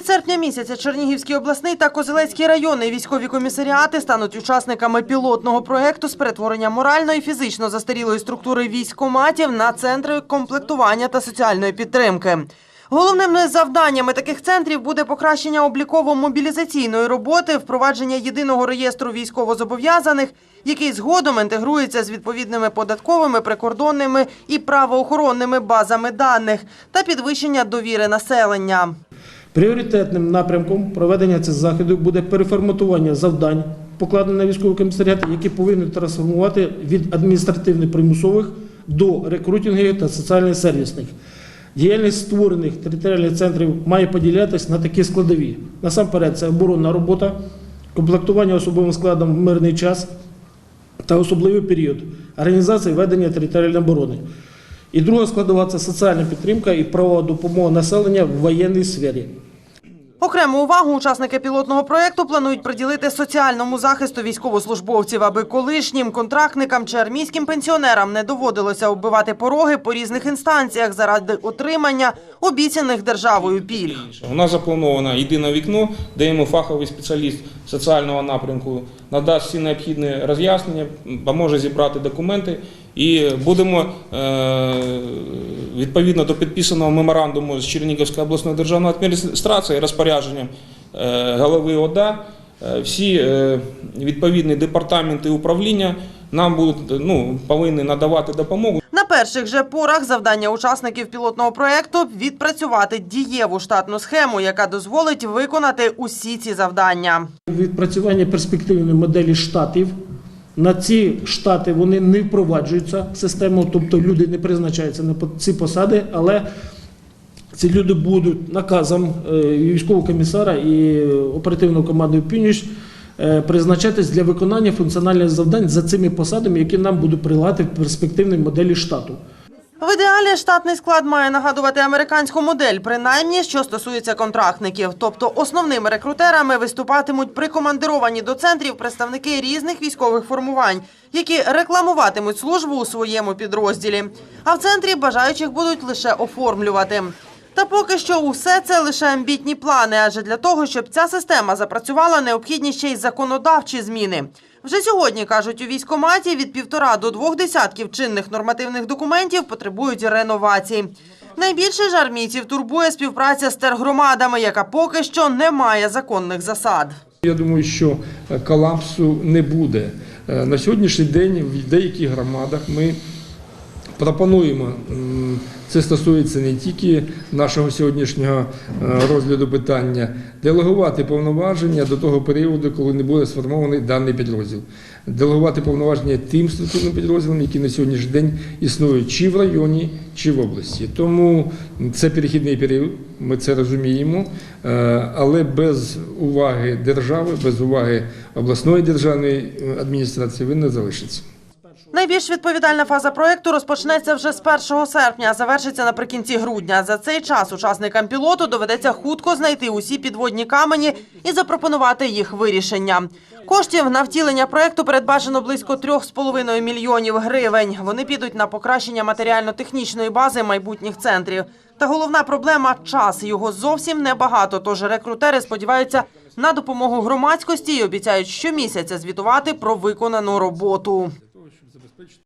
Від серпня місяця Чернігівський обласний та Козелецький районний військові комісаріати стануть учасниками пілотного проекту з перетворення морально і фізично застарілої структури військкоматів на центри комплектування та соціальної підтримки. Головними завданнями таких центрів буде покращення обліково-мобілізаційної роботи, впровадження єдиного реєстру військовозобов'язаних, який згодом інтегрується з відповідними податковими, прикордонними і правоохоронними базами даних та підвищення довіри населення. Пріоритетним напрямком проведення цих заходів буде переформатування завдань, покладених на військові комісаріати, які повинні трансформувати від адміністративно-примусових до рекрутингових та соціально-сервісних. Діяльність створених територіальних центрів має поділятися на такі складові. Насамперед, це оборонна робота, комплектування особовим складом в мирний час та особливий період, організація і ведення територіальної оборони. І друга складова це соціальна підтримка і правова допомога населення в воєнній сфері. Окрему увагу учасники пілотного проекту планують приділити соціальному захисту військовослужбовців, аби колишнім контрактникам чи армійським пенсіонерам не доводилося оббивати пороги по різних інстанціях заради отримання обіцяних державою пільг. У нас заплановано єдине вікно, де йому фаховий спеціаліст соціального напрямку надасть всі необхідні роз'яснення, поможе зібрати документи. І будемо е, відповідно до підписаного меморандуму з Чернігівською обласною державною адміністрацією розпорядженням е, голови ОДА. е, Всі відповідні департаменти управління нам будуть ну, повинні надавати допомогу. На перших же порах завдання учасників пілотного проекту відпрацювати дієву штатну схему, яка дозволить виконати усі ці завдання. Відпрацювання перспективної моделі штатів. На ці штати вони не впроваджуються системою, тобто люди не призначаються на ці посади, але ці люди будуть наказом е, військового комісара і оперативної команди «Північ» е, призначатись для виконання функціональних завдань за цими посадами, які нам будуть прилагати в перспективній моделі штату. В ідеалі штатний склад має нагадувати американську модель, принаймні що стосується контрактників. Тобто основними рекрутерами виступатимуть прикомандировані до центрів представники різних військових формувань, які рекламуватимуть службу у своєму підрозділі. А в центрі бажаючих будуть лише оформлювати. Та поки що усе це лише амбітні плани, адже для того, щоб ця система запрацювала, необхідні ще й законодавчі зміни. Вже сьогодні кажуть у військкоматі від півтора до двох десятків чинних нормативних документів потребують реновації. Найбільше ж армійців турбує співпраця з тергромадами, яка поки що не має законних засад. Я думаю, що е, колапсу не буде. Е, На сьогоднішній день в деяких громадах ми пропонуємо, це стосується не тільки нашого сьогоднішнього е, розгляду питання, делегувати повноваження до того періоду, коли не буде сформований даний підрозділ. Делегувати повноваження тим структурним підрозділам, які на сьогоднішній день існують чи в районі, чи в області. Тому це перехідний період, ми це розуміємо, е, але без уваги держави, без уваги обласної державної е, адміністрації він не залишиться. Найбільш відповідальна фаза проекту розпочнеться вже з 1 серпня, а завершиться наприкінці грудня. За цей час учасникам пілоту доведеться хутко знайти усі підводні камені і запропонувати їх вирішення. Коштів на втілення проекту передбачено близько 3,5 мільйонів гривень. Вони підуть на покращення матеріально-технічної бази майбутніх центрів. Та головна проблема час. Його зовсім небагато. Тож рекрутери сподіваються на допомогу громадськості і обіцяють щомісяця звітувати про виконану роботу значит,